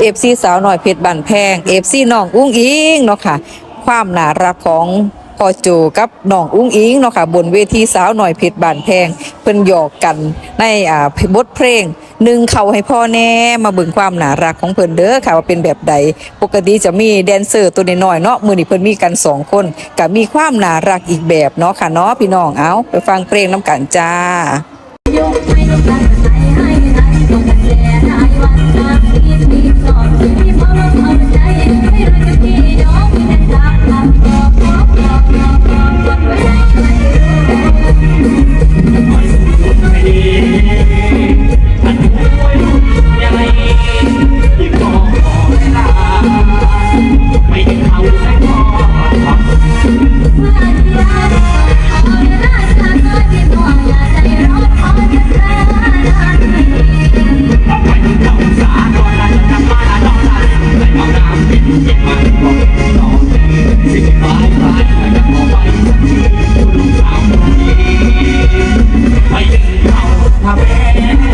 เอฟซีสาวหน่อยเพชรบันแพงเอฟซีน้องอุ้งอิงเนาะค่ะ ความน่ารักของพ่อโจกับน้องอุ้งอิงเนาะค่ะบนเวทีสาวหน่อยเพชรบานแพงเพิ่นหยอกกันในอ่าบทเพลงหนึ่งเขาให้พ่อแน่มาเบิ่งความน่ารักของเพิ่นเด้อค่ะว่าเป็นแบบใด ปกติจะมีแดนเซอร์ตัวน้อยๆเนาะมือนี้เพิ่นมีกันสองคนก็มีความน่ารักอีกแบบเนาะค่ะเนาะพี่น้องเอาไปฟังเพลงน้ำกันจ้า อย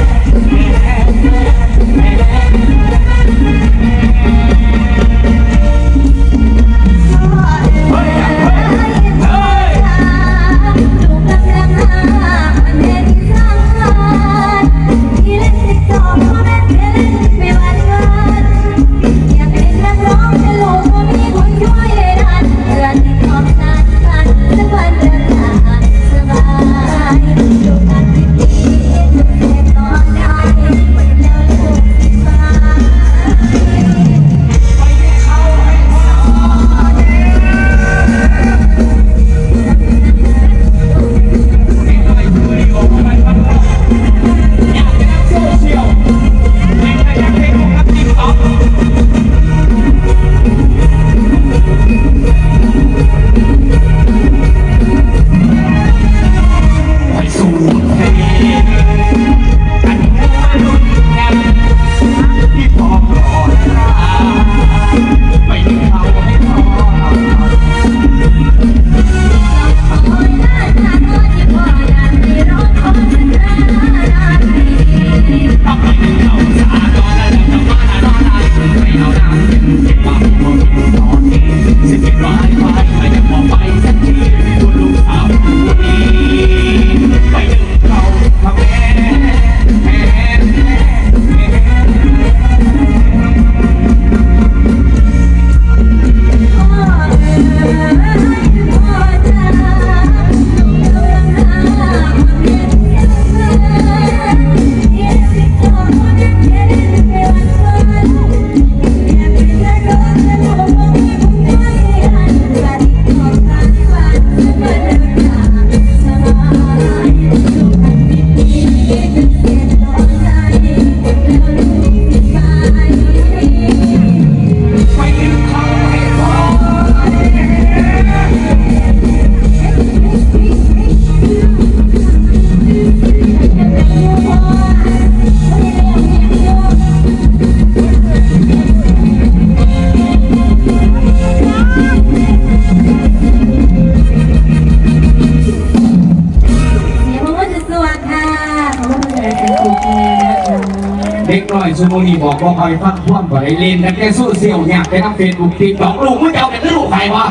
อยสมุนีบอกว่าคอยฟังความบ่อยเล่นแต่แกสู้เสี่ยวเนี่ยไปทำเฟซบุ๊กติ๊กต็อกลูกมึงจะเอาเป็นลูกใครวะ